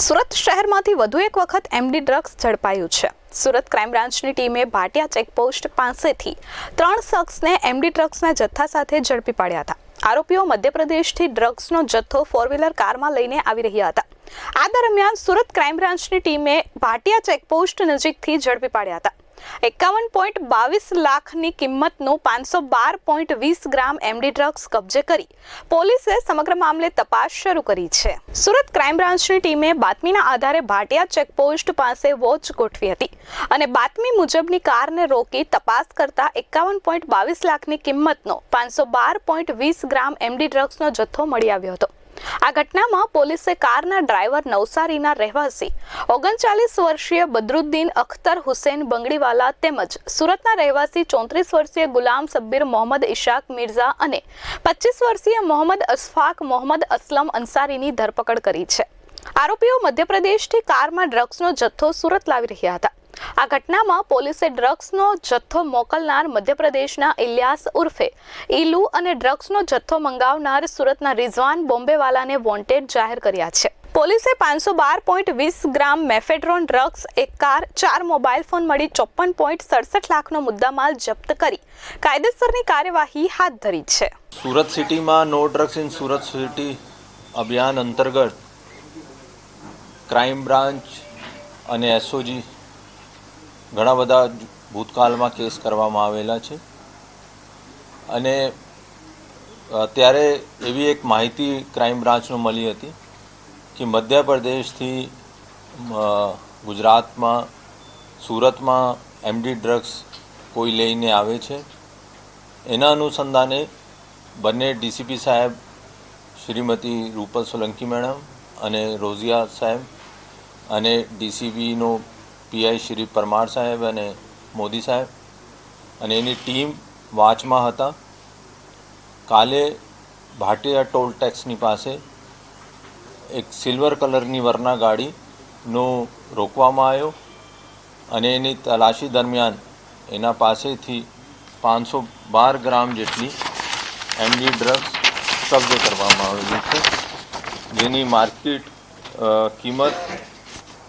સુરત શહેરમાંથી વધુ એક વખત એમડી ડ્રગ્સ ઝડપાયું છે. સુરત ક્રાઇમ બ્રાન્ચની ટીમે ભાટિયા ચેકપોસ્ટ પાસેથી ત્રણ શખ્સને એમડી ડ્રગ્સના જથ્થા સાથે ઝડપી પાડ્યા હતા. આરોપીઓ મધ્યપ્રદેશથી ડ્રગ્સનો જથ્થો ફોર વ્હીલર કારમાં લઈને આવી રહ્યા હતા. આ દરમિયાન સુરત ક્રાઇમ બ્રાન્ચની ટીમે ભાટિયા ચેકપોસ્ટ નજીકથી ઝડપી પાડ્યા હતા. એકાવન પોઈન્ટ બાવીસ લાખની કિંમતનું પાંચસો બાર પોઈન્ટ વીસ ગ્રામ એમડી ડ્રગ્સ કબજે કરી પોલીસે સમગ્ર મામલે તપાસ શરૂ કરી છે. સુરત ક્રાઇમ બ્રાન્ચની ટીમે બાતમીના આધારે ભાટિયા ચેકપોસ્ટ પાસે વોચ ગોઠવી હતી અને બાતમી મુજબની કારને રોકી તપાસ કરતા એકાવન પોઈન્ટ બાવીસ લાખની કિંમતનો પાંચસો બાર પોઈન્ટ વીસ ગ્રામ એમડી ડ્રગ્સનો જથ્થો મળી આવ્યો હતો. આ ઘટનામાં પોલીસે કારના ડ્રાઈવર નવસારીના રહેવાસી, ઓગણચાલીસ વર્ષીય બદરુદ્દીન અખ્તર હુસેન બંગડીવાલા તેમજ સુરતના રહેવાસી ચોત્રીસ વર્ષીય ગુલામ સબ્બીર મોહમ્મદ ઇશાક મિર્ઝા અને પચીસ વર્ષીય મોહમ્મદ અશફાક મોહમ્મદ અસલમ અંસારીની ધરપકડ કરી છે. આરોપીઓ મધ્યપ્રદેશથી કારમાં ડ્રગ્સનો જથ્થો સુરત લાવી રહ્યા હતા. આ ઘટનામાં પોલીસે ડ્રગ્સનો જથ્થો મોકલનાર મધ્યપ્રદેશના ઇલિયાસ ઉર્ફે ઇલુ અને ડ્રગ્સનો જથ્થો મંગાવનાર સુરતના રિઝવાન બોમ્બેવાલાને વોન્ટેડ જાહેર કર્યા છે. પોલીસે પાંચસો બાર પોઈન્ટ વીસ ગ્રામ મેફેડ્રોન ડ્રગ્સ, એક કાર, ચાર મોબાઈલ ફોન મળી ચોપન પોઈન્ટ સડસઠ લાખનો મુદ્દામાલ જપ્ત કરી. કાયદેસરની કાર્યવાહી હાથ ધરી છે. સુરત સિટીમાં no drugs in Surat city અભિયાન અંતર્ગત ક્રાઇમ બ્રાન્ચ અને એસઓજી ઘણા બધા ભૂતકાળમાં કેસ કરવામાં આવેલા છે. અને ત્યારે એવી એક માહિતી ક્રાઇમ બ્રાન્ચનો મળી હતી કે મધ્યપ્રદેશથી ગુજરાતમાં, સુરતમાં એમડી ડ્રગ્સ કોઈ લઈને આવે છે. એના અનુસંધાને બંને ડીસીપી સાહેબ, શ્રીમતી રૂપલ સોલંકી મેડમ અને રોઝિયા સાહેબ અને ડીસીબીનો પીઆઈ શ્રી પરમાર સાહેબ અને મોદી સાહેબ અને એની ટીમ વાંચમાં હતા. કાલે ભાટિયા ટોલ ટેક્સની પાસે એક સિલ્વર કલરની વરના ગાડીનો રોકવામાં આવ્યો અને એની તલાશી દરમિયાન એના પાસેથી પાંચસો બાર ગ્રામ જેટલી એમડી ડ્રગ્સ કબજે કરવામાં આવેલી છે, જેની માર્કેટ કિંમત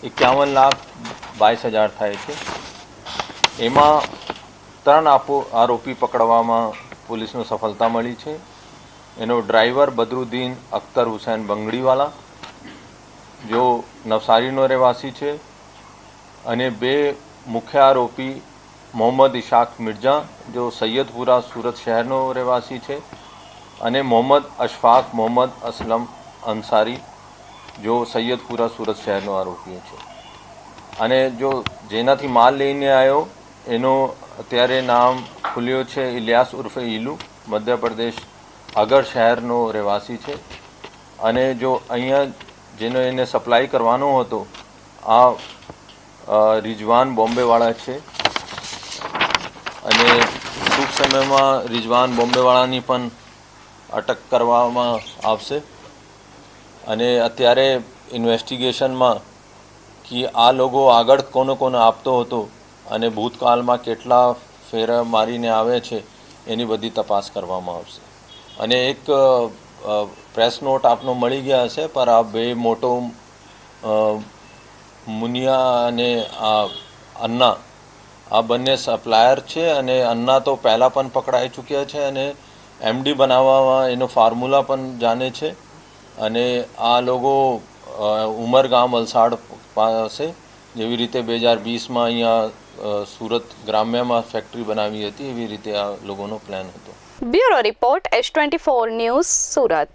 એકાવન લાખ બાવીસ હજાર થાય છે. એમાં ત્રણ આપો આરોપી પકડવામાં પોલીસને સફળતા મળી છે. એનો ડ્રાઈવર બદરુદ્દીન અખ્તર હુસૈન બંગડીવાલા, જો નવસારીનો રહેવાસી છે, અને બે મુખ્ય આરોપી મોહમ્મદ ઇશાક મિર્ઝા જો સૈયદપુરા સુરત શહેરનો રહેવાસી છે, અને મોહમ્મદ અશફાક મોહમ્મદ અસલમ અંસારી, જો સૈયદપુરા સુરત શહેરનો આરોપી છે. અને જો જેનાથી માલ લઈને આવ્યો, એનો અત્યારે નામ ખુલ્યો છે ઇલિયાસ ઉર્ફે ઇલુ મધ્યપ્રદેશ, અગર શહેરનો રહેવાસી છે. અને જો અહીંયા જેનો એને સપ્લાય કરવાનો હતો, આ રિજવાન બોમ્બેવાળા છે. અને ટૂંક સમયમાં રિજવાન બોમ્બેવાળાની પણ અટક કરવામાં આવશે. અને અત્યારે ઇન્વેસ્ટિગેશનમાં કે આ લોકો આગળ કોને કોને આપતો હતો અને ભૂતકાળમાં કેટલા ફેરા મારીને આવે છે, એની બધી તપાસ કરવામાં આવશે. અને એક પ્રેસ નોટ આપનો મળી ગયા હશે, પર આ બે મોટો મુનિયા અને આ અન્ના, આ બંને સપ્લાયર છે અને અન્ના તો પહેલાં પણ પકડાઈ ચૂક્યા છે અને એમડી બનાવવામાં એનો ફોર્મ્યુલા પણ જાણે છે. અને આ લોકો ઉમરગામ વલસાડ પાસે જેવી રીતે બે હજાર વીસમાં અહીંયા સુરત ગ્રામ્યમાં ફેક્ટરી બનાવી હતી, એવી રીતે આ લોકોનો પ્લાન હતો. Bureau report S twenty four news Surat.